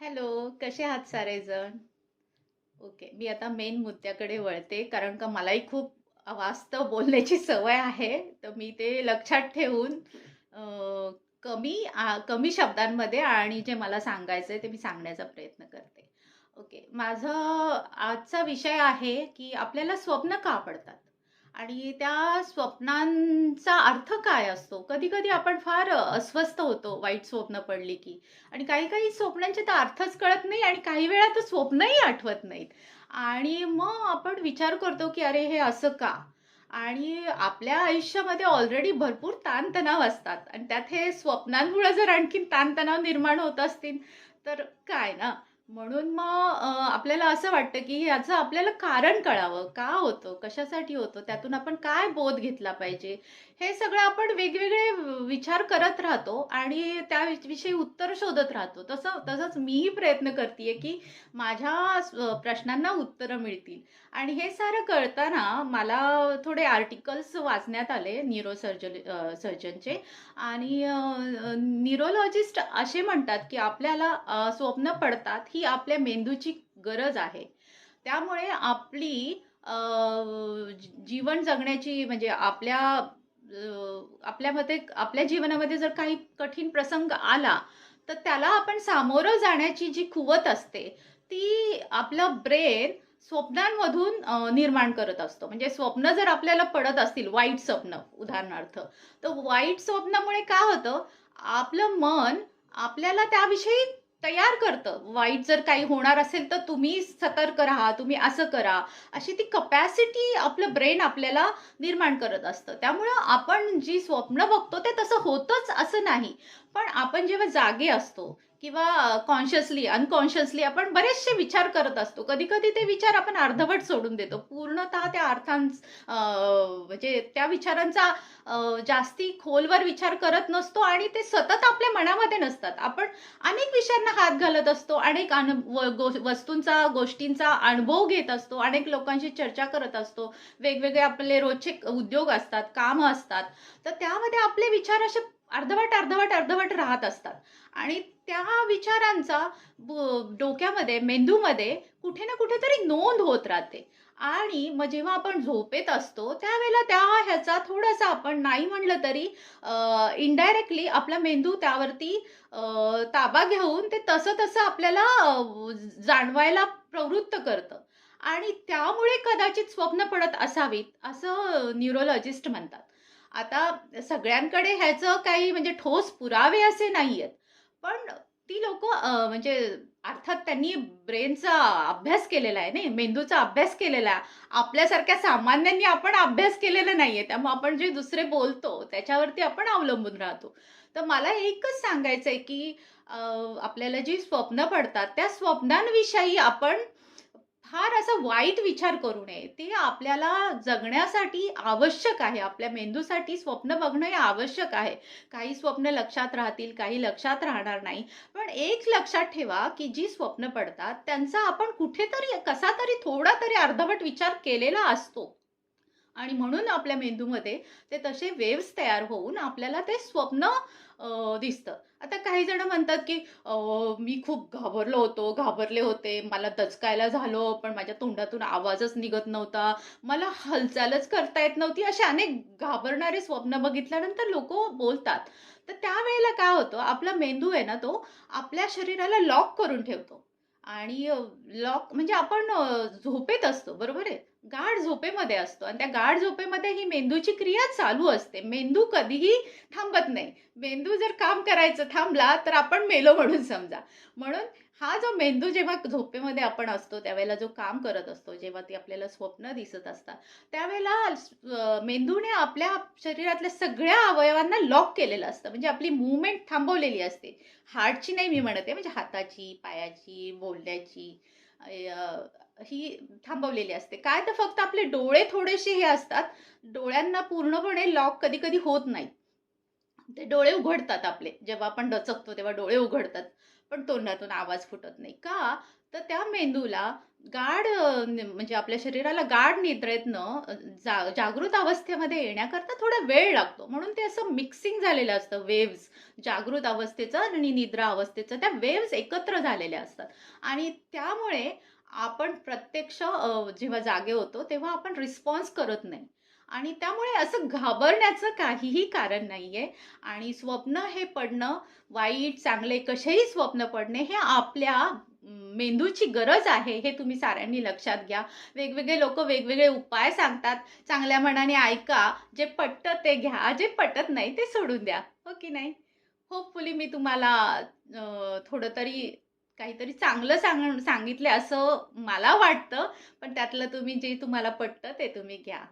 Hello कसे आहात सारेजण? ओके मी आता मेन मुद्द्याकडे वळते कारण का मलाही खूप वास्तव बोलण्याची सवय आहे तर मी ते लक्षात ठेवून कमी आ- कमी शब्दांमध्ये आणि जे मला सांगायचं आहे ते मी सांगण्याचा प्रयत्न करते. ओके माझं आजचा विषय आहे की आपल्याला स्वप्न का पडतात? आणि त्या स्वप्नांचा अर्थ काय असतो? कधी कधी आपण फार अस्वस्थ होतो वाईट स्वप्न पडली की. आणि काही काही स्वप्नांचे तर अर्थच कळत नाही आणि काही वेळा तर स्वप्नही आठवत नाहीत. आणि मग आपण विचार करतो की अरे हे असं का? आणि आपल्या आयुष्यामध्ये ऑलरेडी भरपूर ताणतणाव असतात. आणि त्यात हे स्वप्नांमुळे जर आणखीन ताणतणाव निर्माण होत असतील तर काय ना? म्हणून मग आपल्याला असं वाटतं की याचं आपल्याला कारण कळावं. का होतं? कशासाठी होतं? त्यातून आपण काय बोध घेतला पाहिजे? हे सगळं आपण वेगवेगळे विचार करत राहतो आणि त्याविषयी उत्तर शोधत राहतो. तसं तसंच मीही प्रयत्न करते की माझ्या प्रश्नांना उत्तरं मिळतील. आणि हे सारं कळताना मला थोडे आर्टिकल्स वाचण्यात आले न्यूरोसर्जन सर्जनचे. आणि न्युरोलॉजिस्ट असे म्हणतात की आपल्याला स्वप्न पडतात ही आपल्या मेंदूची गरज आहे. त्यामुळे आपली जीवन जगण्याची म्हणजे आपल्या आपल्या आपल्यामध्ये आपल्या जीवनामध्ये जर काही कठीण प्रसंग आला तर त्याला आपण सामोरं जाण्याची जी कुवत असते ती आपलं ब्रेन स्वप्नांमधून निर्माण करत असतो. म्हणजे स्वप्न जर आपल्याला पडत असतील वाईट स्वप्न उदाहरणार्थ तर वाईट स्वप्नामुळे काय होतं? आपलं मन आपल्याला त्याविषयी तयार करतं. वाईट जर काही होणार असेल तर तुम्ही सतर्क राहा तुम्ही असं करा. अशी ती कपॅसिटी आपलं ब्रेन आपल्याला निर्माण करत असतं. त्यामुळं आपण जी स्वप्न बघतो ते तसं होतंच असं नाही. पण आपण जेव्हा जागे असतो किंवा कॉन्शियसली अनकॉन्शियसली आपण बरेचसे विचार करत असतो. कधी कधी ते विचार आपण अर्धवट सोडून देतो. पूर्णतः त्या अर्थां म्हणजे त्या विचारांचा जास्ती खोलवर विचार करत नसतो आणि ते सतत आपल्या मनामध्ये नसतात. आपण अनेक विषयांना हात घालत असतो अनेक अनु व- गो वस्तूंचा गोष्टींचा अनुभव घेत असतो अनेक लोकांशी चर्चा करत असतो. वेगवेगळे आपले रोजचे उद्योग असतात कामं असतात. तर त्यामध्ये आपले विचार असे अर्धवट अर्धवट अर्धवट राहत असतात. आणि त्या विचारांचा डोक्यामध्ये मेंदूमध्ये कुठे ना कुठेतरी नोंद होत राहते. आणि मग जेव्हा आपण झोपेत असतो त्यावेळेला त्या ह्याचा थोडासा आपण नाही म्हणलं तरी इनडायरेक्टली आपला मेंदू त्यावरती ताबा घेऊन ते तसं तसं आपल्याला जाणवायला प्रवृत्त करतं. आणि त्यामुळे कदाचित स्वप्न पडत असावीत असं न्यूरोलॉजिस्ट म्हणतात. आता सगळ्यांकडे ह्याचं काही म्हणजे ठोस पुरावे असे नाही आहेत पण ती लोक म्हणजे अर्थात त्यांनी ब्रेनचा अभ्यास केलेला आहे नाही मेंदूचा अभ्यास केलेला आहे. आपल्यासारख्या सामान्यांनी आपण अभ्यास केलेला नाहीये त्यामुळे आपण जे दुसरे बोलतो त्याच्यावरती आपण अवलंबून राहतो. तर मला एकच सांगायचं आहे की आपल्याला जी स्वप्न पडतात त्या स्वप्नांविषयी आपण फार असं वाईट विचार करू नये. ते आपल्याला जगण्यासाठी आवश्यक आहे. आपल्या मेंदूसाठी स्वप्न बघणं हे आवश्यक आहे. काही स्वप्न लक्षात राहतील काही लक्षात राहणार नाही. पण एक लक्षात ठेवा की जी स्वप्न पडतात त्यांचा आपण कुठेतरी कसा तरी थोडा तरी अर्धवट विचार केलेला असतो. आणि म्हणून आपल्या मेंदूमध्ये ते तसे वेव्स तयार होऊन आपल्याला ते स्वप्न दिसतं. आता काही जण म्हणतात की मी खूप घाबरलो होतो घाबरले होते मला दचकायला झालो पण माझ्या तोंडातून आवाजच निघत नव्हता. मला हालचालच करता येत नव्हती असे अनेक घाबरणारे स्वप्न बघितल्यानंतर लोक बोलतात. तर त्यावेळेला काय होतं आपला मेंदू आहे ना तो आपल्या शरीराला लॉक करून ठेवतो. आणि लॉक म्हणजे आपण झोपेत असतो बरोबर आहे? गाढ झोपेमध्ये असतो. आणि त्या गाढ झोपेमध्ये ही मेंदूची क्रिया चालू असते. मेंदू कधीही थांबत नाही. मेंदू जर काम करायचं थांबला तर आपण मेलो म्हणून समजा. म्हणून हा जो मेंदू जेव्हा झोपेमध्ये आपण असतो त्यावेळेला जो काम करत असतो जेव्हा ती आपल्याला स्वप्न दिसत असतात त्यावेळेला मेंदूने आपल्या शरीरातल्या सगळ्या अवयवांना लॉक केलेलं असतं. म्हणजे आपली मुवमेंट थांबवलेली असते. हार्टची नाही मी म्हणते म्हणजे हाताची पायाची बोलण्याची ही थांबवलेली असते काय तर फक्त आपले डोळे थोडेसे हे असतात डोळ्यांना पूर्णपणे लॉक कधी कधी होत नाही ते डोळे उघडतात आपले. जेव्हा आपण डचकतो तेव्हा डोळे उघडतात. पण तोंडातून आवाज फुटत नाही. का? तर त्या मेंदूला गाढ म्हणजे आपल्या शरीराला गाढ निद्रेतनं जा जागृत अवस्थेमध्ये येण्याकरता थोडा वेळ लागतो. म्हणून ते असं मिक्सिंग झालेलं असतं वेव्हज. जागृत अवस्थेचं आणि निद्रा अवस्थेचं त्या वेव्हज एकत्र झालेल्या असतात. आणि त्यामुळे आपण प्रत्यक्ष जेव्हा जागे होतो तेव्हा आपण रिस्पॉन्स करत नाही. आणि त्यामुळे असं घाबरण्याचं काहीही कारण नाहीये. आणि स्वप्न हे पडणं, वाईट, चांगले कसेही स्वप्न पडणे हे आपल्या मेंदूची गरज आहे, हे तुम्ही साऱ्यांनी लक्षात घ्या. वेगवेगळे लोक वेगवेगळे उपाय सांगतात. चांगल्या मनाने ऐका. जे पटतं ते घ्या. जे पटत नाही ते सोडून द्या. हो की नाही? होपफुली मी तुम्हाला थोडं तरी काहीतरी चांगलं सांग सांगितलं असं मला वाटतं. पण त्यातलं तुम्ही जे तुम्हाला पटतं ते तुम्ही घ्या.